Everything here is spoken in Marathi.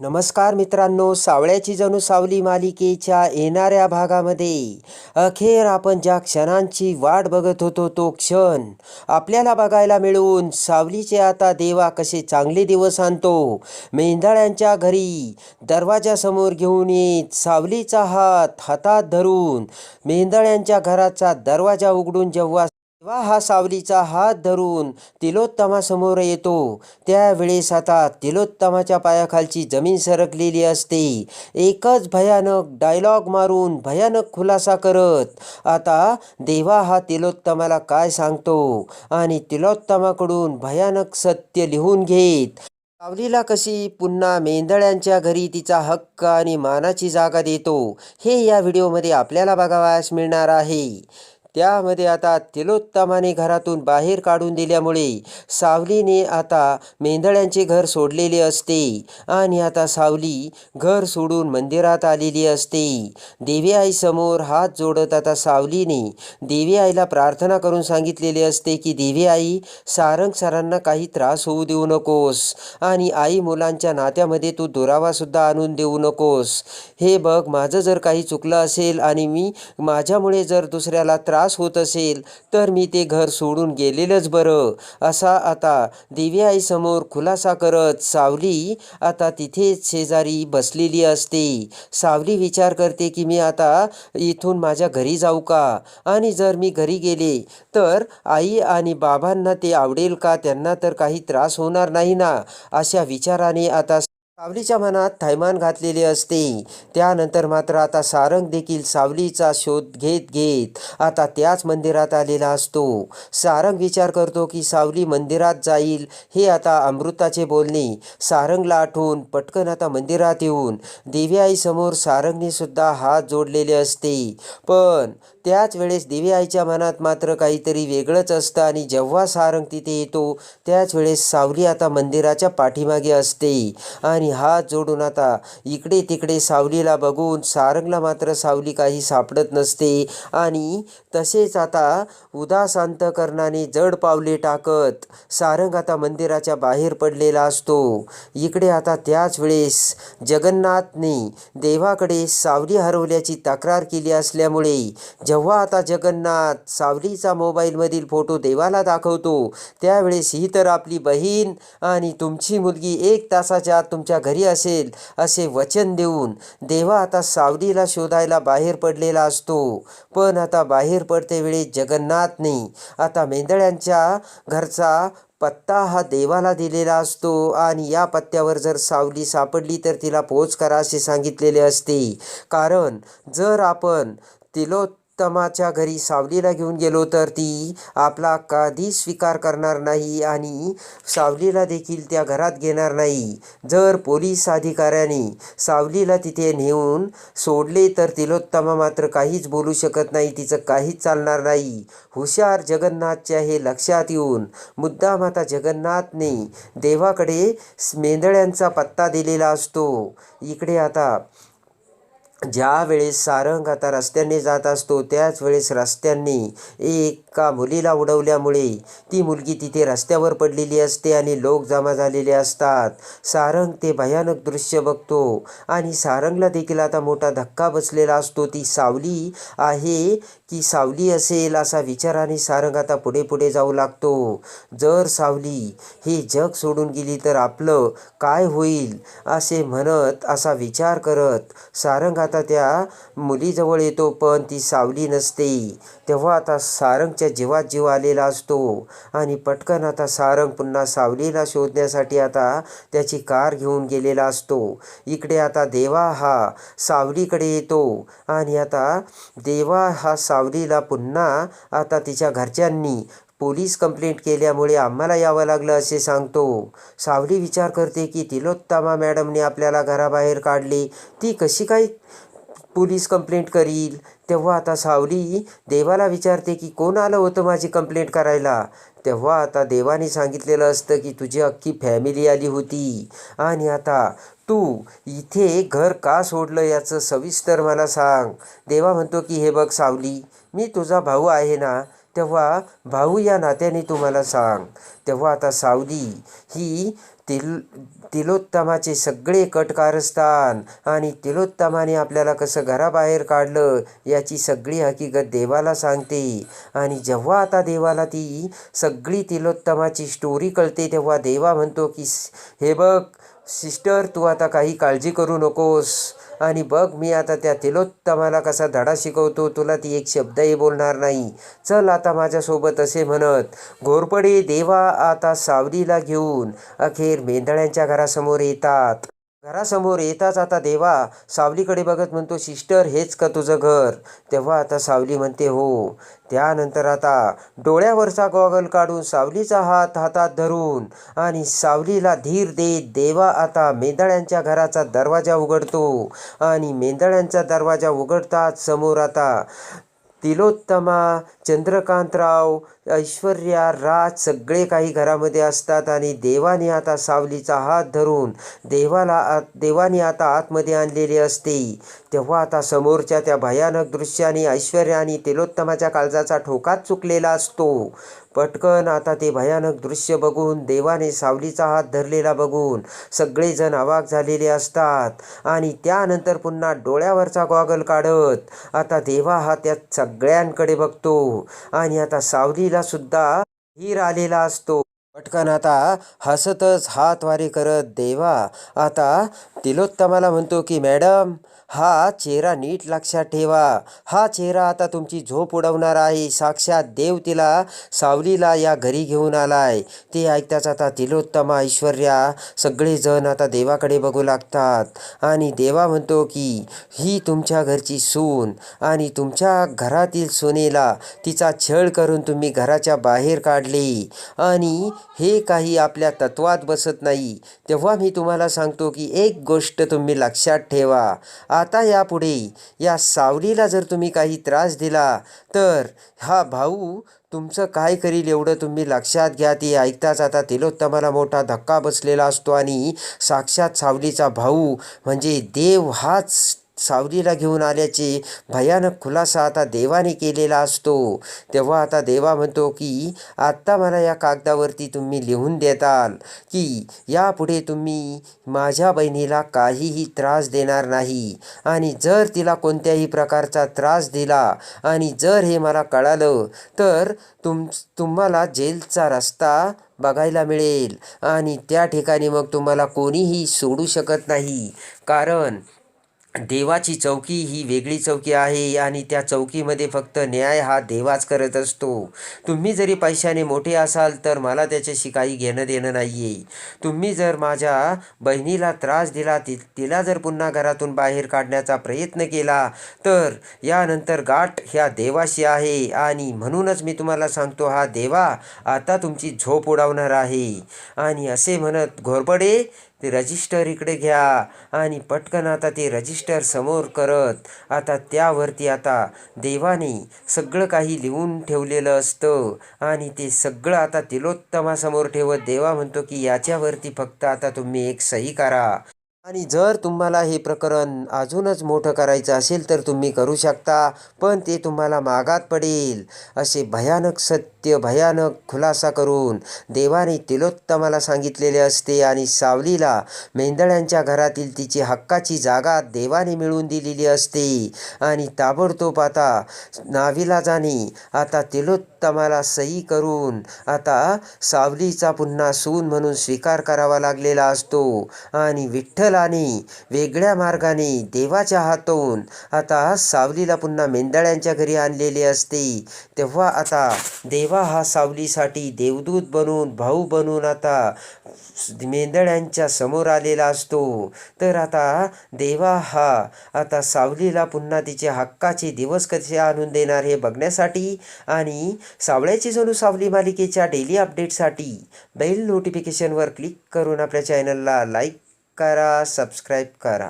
नमस्कार मित्रांनो सावळ्याची जणू सावली मालिकेच्या येणाऱ्या भागामध्ये. अखेर आपण ज्या क्षणांची वाट बघत होतो तो क्षण आपल्याला बघायला मिळून सावलीचे आता देवा कसे चांगले दिवस आणतो. मेंढाळ्यांच्या घरी दरवाजासमोर घेऊन येत सावलीचा हात हातात धरून मेंढाळ्यांच्या घराचा दरवाजा उघडून जेव्हा तेव्हा हा सावलीचा हात धरून तिलोत्तमासमोर येतो. त्यावेळेस आता तिलोत्तमाच्या पायाखालची जमीन सरकलेली असते. एकच भयानक डायलॉग मारून भयानक खुलासा करत आता देवा हा तिलोत्तमाला काय सांगतो? आणि तिलोत्तमाकडून भयानक सत्य लिहून घेत सावलीला कशी पुन्हा मेंदळ्यांच्या घरी तिचा हक्क आणि मानाची जागा देतो हे या व्हिडिओमध्ये आपल्याला बघावयास मिळणार आहे. त्यामध्ये आता तिलोत्तमाने घरातून बाहेर काढून दिल्यामुळे सावलीने आता मेंदळ्यांचे घर सोडलेले असते आणि आता सावली घर सोडून मंदिरात आलेली असते. देवी आईसमोर हात जोडत आता सावलीने देवी आईला प्रार्थना करून सांगितलेले असते की देवी आई सारंग सरांना काही त्रास होऊ देऊ नकोस आणि आई मुलांच्या नात्यामध्ये तू दुरावासुद्धा आणून देऊ नकोस. हे बघ माझं जर काही चुकलं असेल आणि मी माझ्यामुळे जर दुसऱ्याला त्रास त्रास होत असेल तर मी ते घर सोडून गेलेलंच बरं. असा आता देवी आईसमोर खुलासा करत सावली आता तिथेच शेजारी बसलेली असते. सावली विचार करते की मी आता इथून माझ्या घरी जाऊ का? आणि जर मी घरी गेले तर आई आणि बाबांना ते आवडेल का? त्यांना तर काही त्रास होणार नाही ना? अशा विचाराने आता सावलीच्या मनात थैमान घातलेले असते. त्यानंतर मात्र आता सारंग देखील सावलीचा शोध घेत घेत आता त्याच मंदिरात आलेला असतो. सारंग विचार करतो की सावली मंदिरात जाईल हे आता अमृताचे बोलणे. सारंगला आठवून पटकन आता मंदिरात येऊन देवी आईसमोर सारंगने सुद्धा हात जोडलेले असते. पण त्याच वेळेस देवी आईच्या मनात मात्र काहीतरी वेगळंच असतं आणि जेव्हा सारंग तिथे येतो त्याच वेळेस सावली आता मंदिराच्या पाठीमागे असते. आणि हात जोडून आता इकडे तिकडे सावलीला बघून सारंगला मात्र सावली काही सापडत नसते. आणि तसेच आता उदास अंतकरणाने जड पावले टाकत सारंग आता मंदिराच्या बाहेर पडलेला असतो. इकडे आता त्याच वेळेस जगन्नाथने देवाकडे सावली हरवल्याची तक्रार केली असल्यामुळे जेव्हा आता जगन्नाथ सावलीचा मोबाईलमधील फोटो देवाला दाखवतो त्यावेळेस ही तर आपली बहीण आणि तुमची मुलगी एक तासाच्या आत तुमच्या घरी असेल असे वचन देऊन देवा आता सावलीला शोधायला बाहेर पडलेला असतो. पण आता बाहेर पडते वेळी जगन्नाथने आता मेंदळ्यांच्या घरचा पत्ता हा देवाला दिलेला असतो आणि या पत्त्यावर जर सावली सापडली तर तिला पोच करा असे सांगितलेले असते. कारण जर आपण उत्तमाच्या घरी सावलीला घेऊन गेलो तर ती आपला कधी स्वीकार करणार नाही आणि सावलीला देखील त्या घरात घेणार नाही. जर पोलीस अधिकाऱ्याने सावलीला तिथे नेऊन सोडले तर तिलोत्तमा मात्र काहीच बोलू शकत नाही तिचं काहीच चालणार नाही. हुशार जगन्नाथच्या हे लक्षात येऊन मुद्दाम आता जगन्नाथने देवाकडे मेंदळ्यांचा पत्ता दिलेला असतो. इकडे आता ज्यावेळेस सारंग आता रस्त्याने जात असतो त्याच वेळेस रस्त्यांनी एक मुलीला उडवल्यामुळे ती मुलगी तिथे रस्त्यावर पडलेली असते आणि लोक जमा झालेले असतात. सारंग ते भयानक दृश्य बघतो आणि सारंगला देखील आता मोठा धक्का बसलेला असतो. ती सावली आहे की सावली असेल असा विचाराने सारंग आता पुढे पुढे जाऊ लागतो. जर सावली हे जग सोडून गेली तर आपलं काय होईल असे म्हणत असा विचार करत सारंग आता त्या मुलीजवळ येतो पण ती सावली नसते. तेव्हा आता सारंगच्या जीवात जीव आलेला असतो. आणि पटकन आता सारंग पुन्हा सावलीला शोधण्यासाठी आता त्याची कार घेऊन गेलेला असतो. इकडे आता देवा हा सावलीकडे येतो. आणि आता देवा हा सावलीला पुन्हा आता तिच्या घरच्यांनी पोलीस कंप्लेंट केल्यामुळे आम्हाला यावं लागलं असे सांगतो. सावली विचार करते की तिलोत्तमा मॅडमने आपल्याला घराबाहेर काढले. ती कशी काय पोलीस कंप्लेंट करील. तेव्हा आता सावली देवाला विचारते की कोण आलं होतं माझी कंप्लेंट करायला? तेव्हा आता देवाने सांगितलेलं असतं की तुझी अख्खी फॅमिली आली होती. आणि आता तू इथे घर का सोडलं याचं सविस्तर मला सांग. देवा म्हणतो की हे बघ सावली मी तुझा भाऊ आहे ना तेव्हा भाऊ या नात्याने तुम्हाला सांग. तेव्हा आता सावली ही तिल तिलोत्तमाचे सगळे कट कारस्थान आणि तिलोत्तमाने आपल्याला कसं घराबाहेर काढलं याची सगळी हकीकत देवाला सांगते. आणि जेव्हा आता देवाला ती सगळी तिलोत्तमाची स्टोरी कळते तेव्हा देवा म्हणतो की हे बघ सिस्टर तू आता काही काळजी करू नकोस. आणि बघ मी आता त्या तिलोत्तमाला कसा धडा शिकवतो तुला ती एक शब्दही बोलणार नाही. चल आता माझ्यासोबत असे म्हणत घोरपडे देवा आता सावलीला घेऊन अखेर मेंदळ्यांच्या घरासमोर येतात. घरासमोर येताच आता देवा सावलीकडे बघत म्हणतो सिस्टर हेच का तुझं घर? तेव्हा आता सावली म्हणते हो. त्यानंतर आता डोळ्यावरचा गॉगल काढून सावलीचा हात हातात धरून आणि सावलीला धीर देत देवा आता मेंदळ्यांच्या घराचा दरवाजा उघडतो आणि मेंदळ्यांचा दरवाजा उघडताच समोर आता तिलोत्तमा चंद्रकांतराव ऐश्वर्या राज सगळे काही घरामध्ये असतात आणि देवाने आता सावलीचा हात धरून देवाला आत देवाने आता आतमध्ये आणलेले असते. तेव्हा आता समोरच्या त्या भयानक दृश्याने ऐश्वर्या आणि तिलोत्तमाच्या काळजाचा ठोकाच चुकलेला असतो. पटकन आता ते भयानक दृश्य बघून देवाने सावलीचा हात धरलेला बघून सगळेजण अवाक झालेले असतात आणि त्यानंतर पुन्हा डोळ्यावरचा गॉगल काढत आता देवा हा त्या सगळ्यांकडे बघतो. आणि आता सावलीला सुद्धा धीर आलेला असतो. पटकन आता हसतच हातवारी करत देवा. आता तिलोत्तमाला म्हणतो की मॅडम हा चेहरा नीट लक्षात ठेवा. हा चेहरा आता तुमची झोप उडवणार आहे. साक्षात देव तिला सावलीला या घरी घेऊन आलाय. ते ऐकताच आता तिलोत्तमा ऐश्वर्या सगळेजण आता देवाकडे बघू लागतात. आणि देवा म्हणतो की ही तुमच्या घरची सून आणि तुमच्या घरातील सोनेला तिचा छळ करून तुम्ही घराच्या बाहेर काढले. आणि हे काही आपल्या तत्वात बसत नाही. तेव्हा मी तुम्हाला सांगतो की एक गोष्ट तुम्ही लक्षात ठेवा. आता यापुढे या सावलीला जर तुम्ही काही त्रास दिला तर हा भाऊ तुमचं काय करील एवढं तुम्ही लक्षात घ्या. ते ऐकताच आता तिलोत्तमाला मोठा धक्का बसलेला असतो आणि साक्षात सावलीचा भाऊ म्हणजे देव हाच सावलीला घेऊन आल्याचे भयानक खुलासा आता देवाने केलेला असतो. तेव्हा आता देवा म्हणतो की आत्ता मला या कागदावरती तुम्ही लिहून देताल की यापुढे तुम्ही माझ्या बहिणीला काहीही त्रास देणार नाही. आणि जर तिला कोणत्याही प्रकारचा त्रास दिला आणि जर हे मला कळालं तर तुम तुम्हाला जेलचा रस्ता बघायला मिळेल आणि त्या ठिकाणी मग तुम्हाला कोणीही सोडू शकत नाही. कारण देवाची चौकी ही वेगळी चौकी आहे आणि त्या चौकीमध्ये फक्त न्याय हा देवाच करत असतो. तुम्ही जरी पैशाने मोठे असाल तर मला त्याच्याशी काही घेणं देणं नाही आहे तुम्ही जर माझ्या बहिणीला त्रास दिला ति तिला जर पुन्हा घरातून बाहेर काढण्याचा प्रयत्न केला तर यानंतर गाठ ह्या देवाशी आहे आणि म्हणूनच मी तुम्हाला सांगतो हा देवा आता तुमची झोप उडवणार आहे. आणि असे म्हणत घोरपडे ते रजिस्टर इकडे घ्या आणि पटकन आता ते रजिस्टर समोर करत. आता त्यावरती आता देवाने सगळं काही लिहून ठेवलेलं असतं आणि ते सगळं आता तिलोत्तमासमोर ठेवत. देवा म्हणतो की याच्यावरती फक्त आता तुम्ही एक सही करा. आणि जर तुम्हाला हे प्रकरण अजूनच मोठं करायचं असेल तर तुम्ही करू शकता पण ते तुम्हाला मागात पडेल. असे भयानक सत्य भयानक खुलासा करून देवाने तिलोत्तमाला सांगितलेले असते आणि सावलीला मेंदळ्यांच्या घरातील तिची हक्काची जागा देवाने मिळवून दिलेली असते. आणि ताबडतोब आता नाविलाजाने आता तिलोत्तमाला सही करून आता सावलीचा पुन्हा सून म्हणून स्वीकार करावा लागलेला असतो. आणि विठ्ठलाने वेगळ्या मार्गाने देवाच्या हातून आता सावलीला पुन्हा मेंदळ्यांच्या घरी आणलेले असते. तेव्हा आता देवा हा सावलीसाठी देवदूत बनून भाऊ बनून आता मेंदळ्यांच्या समोर आलेला असतो. तर आता देवा हा आता सावलीला पुन्हा तिचे हक्काचे दिवस कसे आणून देणार हे बघण्यासाठी आणि सावळ्याची जणू सावली मालिकेच्या डेली अपडेटसाठी बेल नोटिफिकेशनवर क्लिक करून आपल्या चॅनलला लाईक करा सबस्क्राईब करा.